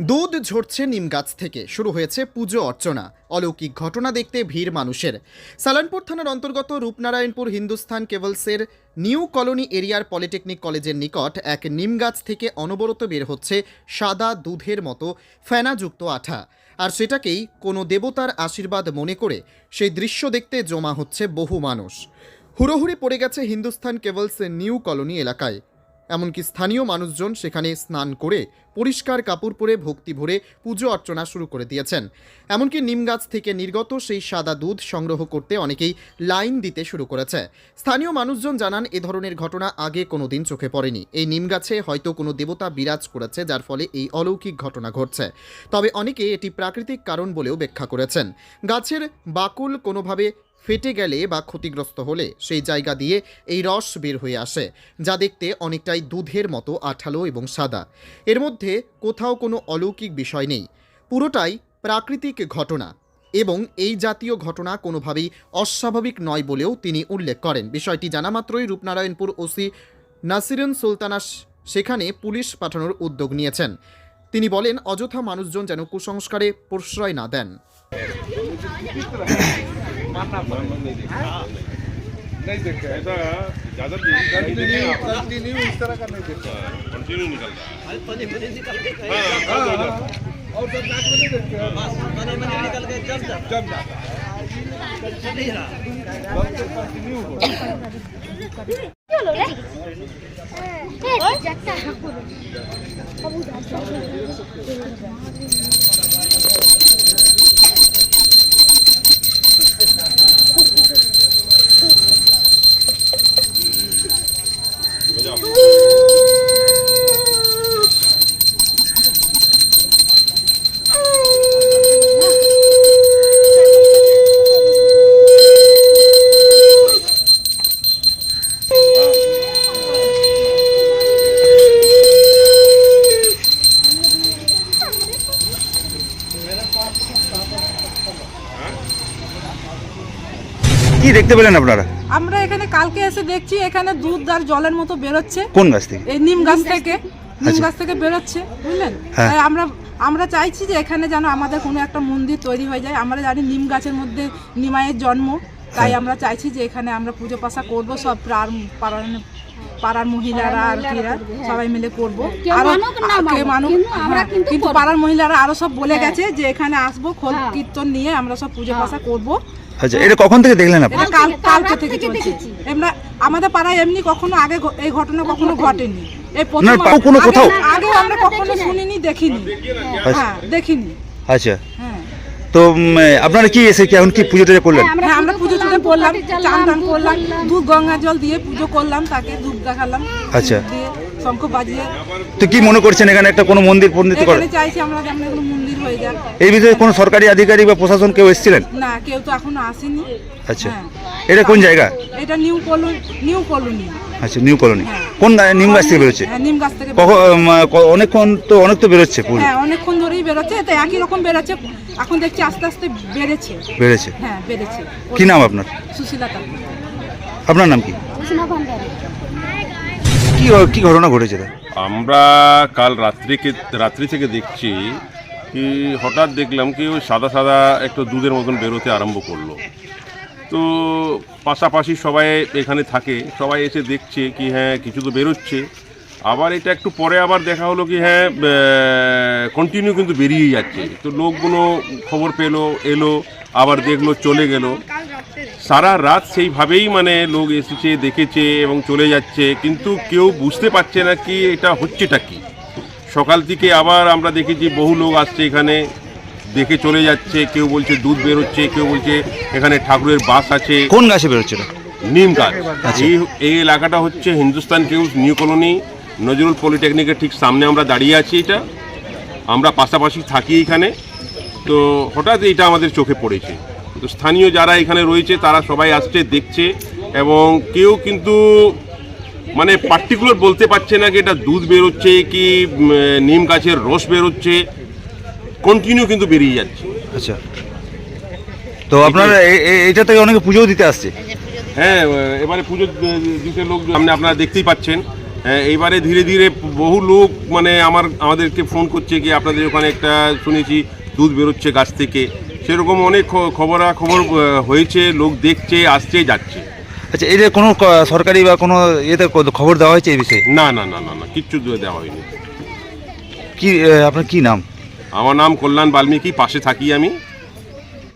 দুধ ঝরছে নিম গাছ থেকে। শুরু হয়েছে পুজো অর্চনা। অলৌকিক ঘটনা দেখতে ভিড় মানুষের। সালানপুর থানার অন্তর্গত রূপনারায়ণপুর হিন্দুস্থান কেবলসের নিউ কলোনি এরিয়ার পলিটেকনিক কলেজের নিকট এক নিম গাছ থেকে অনবরত বের হচ্ছে সাদা দুধের মতো ফেনাযুক্ত আঠা। আর সেটাকেই কোনো দেবতার আশীর্বাদ মনে করে সেই দৃশ্য দেখতে জমা হচ্ছে বহু মানুষ। হুড়োহুড়ি পড়ে গেছে হিন্দুস্থান কেবলস নিউ কলোনি এলাকায়। এমনকি স্থানীয় মানুষজন সেখানে স্নান করে পরিষ্কার কাপড় পরে ভক্তি ভরে পুজো অর্চনা শুরু করে দিয়েছেন। এমনকি নিম গাছ থেকে নির্গত সেই সাদা দুধ সংগ্রহ করতে অনেকেই লাইন দিতে শুরু করেছে। স্থানীয় মানুষজন জানান, এ ধরনের ঘটনা আগে কোনোদিন চোখে পড়েনি। এই নিম গাছে হয়তো কোনো দেবতা বিরাজ করেছে, যার ফলে এই অলৌকিক ঘটনা ঘটছে। তবে অনেকে এটি প্রাকৃতিক কারণ বলেও ব্যাখ্যা করেছেন। গাছের বাকুল কোনোভাবে ফেটে গেলে বা ক্ষতিগ্রস্ত হলে সেই জায়গা দিয়ে এই রস বের হয়ে আসে যা দেখতে অনেকটাই দুধের মতো আঠালো এবং সাদা এর মধ্যে কোথাও কোনো অলৌকিক বিষয় নেই পুরোটাই প্রাকৃতিক ঘটনা এবং এই জাতীয় ঘটনা কোনোভাবেই অস্বাভাবিক নয় বলেও তিনি উল্লেখ করেন বিষয়টি জানা মাত্রই রূপনারায়ণপুর ওসি নাসিরুন সুলতানা সেখানে পুলিশ পাঠানোর উদ্যোগ নিয়েছেন তিনি বলেন অযথা মানুষজন যেন কুসংস্কারে প্রশ্রয় না দেন मानना पड़ेगा। नहीं देखते ऐसा ज़्यादा कंटिन्यू कंटिन्यू इस तरह का नहीं देखते हाँ, कंटिन्यू निकलता हाँ, हाँ, और जब नाक में नहीं देखते। बने बने निकल के जब जब जब जाता कंटिन्यू हो। अब उधर কি দেখতে পেলেন আপনারা? আমরা এখানে কালকে এসে দেখছি এখানে দুধ আর জলের মতো বেরোচ্ছে। কোন গাছ থেকে? এই নিম গাছ থেকে। নিম আচ্ছা। গাছ থেকে বেরোচ্ছে বুঝলেন? হ্যাঁ। তাই আমরা আমরা চাইছি যে এখানে যেন আমাদের কোনো একটা মন্দির তৈরি হয়ে যায়। আমরা জানি নিম গাছের মধ্যে নিমায়ের জন্ম। তাই হ্যাঁ। আমরা চাইছি যে এখানে আমরা পুজো পাশা করব সব প্রাণ পাড়ার পাড়ার মহিলারা আর কিরা সবাই মিলে করব। আরও কে কিন্তু হ্যাঁ, কিন্তু। পাড়ার মহিলারা আরও সব বলে গেছে যে এখানে আসব খোল হ্যাঁ। কীর্তন নিয়ে আমরা সব পুজো পাশা করব। আচ্ছা এটা কখন থেকে দেখলেন আপনি? কাল কাল কালকে থেকে চলছে। আমরা আমাদের পাড়ায় এমনি কখনো আগে এই ঘটনা কখনো ঘটেনি। এই প্রথম কোনো আগে- কোথাও? আগে আমরা কখনো শুনিনি দেখিনি। হ্যাঁ দেখিনি। আচ্ছা। হ্যাঁ তো আপনারা কি এসে কি এখন কি পুজো টুজো করলেন? হ্যাঁ আমরা পুজো টুজো করলাম চান টান করলাম। দুধ গঙ্গা জল দিয়ে পুজো করলাম তাকে ধূপ দেখালাম আচ্ছা। দিয়ে শঙ্খ বাজিয়ে। তো কি মনে করছেন এখানে একটা কোনো মন্দির পন্ডিত করে এখানে চাইছি আমরা যেন এগুলো মন্দির হয়ে যাক। এই বিষয়ে কোনো সরকারি আধিকারিক বা প্রশাসন কেউ এসেছিলেন? না কেউ তো এখনও আসেনি। আচ্ছা। হ্যাঁ। এটা কোন জায়গা? এটা নিউ কলোনি নিউ কলোনি। আচ্ছা নিউ কলোনি। কোন নিম গাছ থেকে বেরোচ্ছে? হ্যাঁ নিম গাছ থেকে কখন অনেকক্ষণ তো অনেক তো বেরোচ্ছে পুরো। হ্যাঁ অনেকক্ষণ ধরেই বেরোচ্ছে তো একই রকম বেরোচ্ছে। এখন দেখছি আস্তে আস্তে বেড়েছে। বেড়েছে? হ্যাঁ বেড়েছে। কি নাম আপনার? সুশীলা আপনার নাম কি? কি কি ঘটনা ঘটেছে আমরা কাল রাত্রিকে রাত্রি থেকে দেখছি কি হঠাৎ দেখলাম কি ওই সাদা সাদা একটু দুধের মতন বেরোতে আরম্ভ করল। তো পাশাপাশি সবাই এখানে থাকে, সবাই এসে দেখছে কি হ্যাঁ কিছু তো বেরোচ্ছে। আবার এটা একটু পরে আবার দেখা হলো কি হ্যাঁ কন্টিনিউ কিন্তু বেরিয়েই যাচ্ছে। তো লোকগুলো খবর পেল, এলো, আবার দেখল, চলে গেল। সারা রাত সেইভাবেই মানে লোক এসেছে, দেখেছে এবং চলে যাচ্ছে। কিন্তু কেউ বুঝতে পারছে না কি এটা হচ্ছেটা কি। সকাল থেকে আবার আমরা দেখেছি বহু লোক আসছে এখানে। দেখে চলে যাচ্ছে কেউ বলছে দুধ বেরোচ্ছে কেউ বলছে এখানে ঠাকুরের বাস আছে। কোন গাছে বেরোচ্ছে? নিম গাছ। আচ্ছা। এই এই এলাকাটা হচ্ছে হিন্দুস্তান কিউজ নিউ কলোনি নজরুল পলিটেকনিকের ঠিক সামনে আমরা দাঁড়িয়ে আছি এটা। আমরা পাশাপাশি থাকি এখানে। তো হঠাৎ এটা আমাদের চোখে পড়েছে। তো স্থানীয় যারা এখানে রয়েছে তারা সবাই আসছে দেখছে এবং কেউ কিন্তু মানে পার্টিকুলার বলতে পারছে না কি এটা দুধ বেরোচ্ছে কি নিম গাছের রস বেরোচ্ছে। কন্টিনিউ কিন্তু বেরিয়ে যাচ্ছে। আচ্ছা। তো আপনারা এটা থেকে অনেকে পুজোও দিতে আসছে? হ্যাঁ এবারে পুজো দিতে লোক সামনে আপনারা দেখতেই পাচ্ছেন। এইবারে ধীরে ধীরে বহু লোক মানে আমার আমাদেরকে ফোন করছে কি আপনাদের ওখানে একটা শুনেছি দুধ বেরোচ্ছে গাছ থেকে। সেরকম অনেক খবরাখবর হয়েছে লোক দেখছে আসছে যাচ্ছে। আচ্ছা যে কোনো সরকারি বা কোনো ইয়েতে খবর দেওয়া হয়েছে এই বিষয়ে? না না না না না কিচ্ছু দেওয়া হয়নি। কি আপনার কি নাম? আমার নাম কল্যাণ বাল্মীকি পাশে থাকি আমি।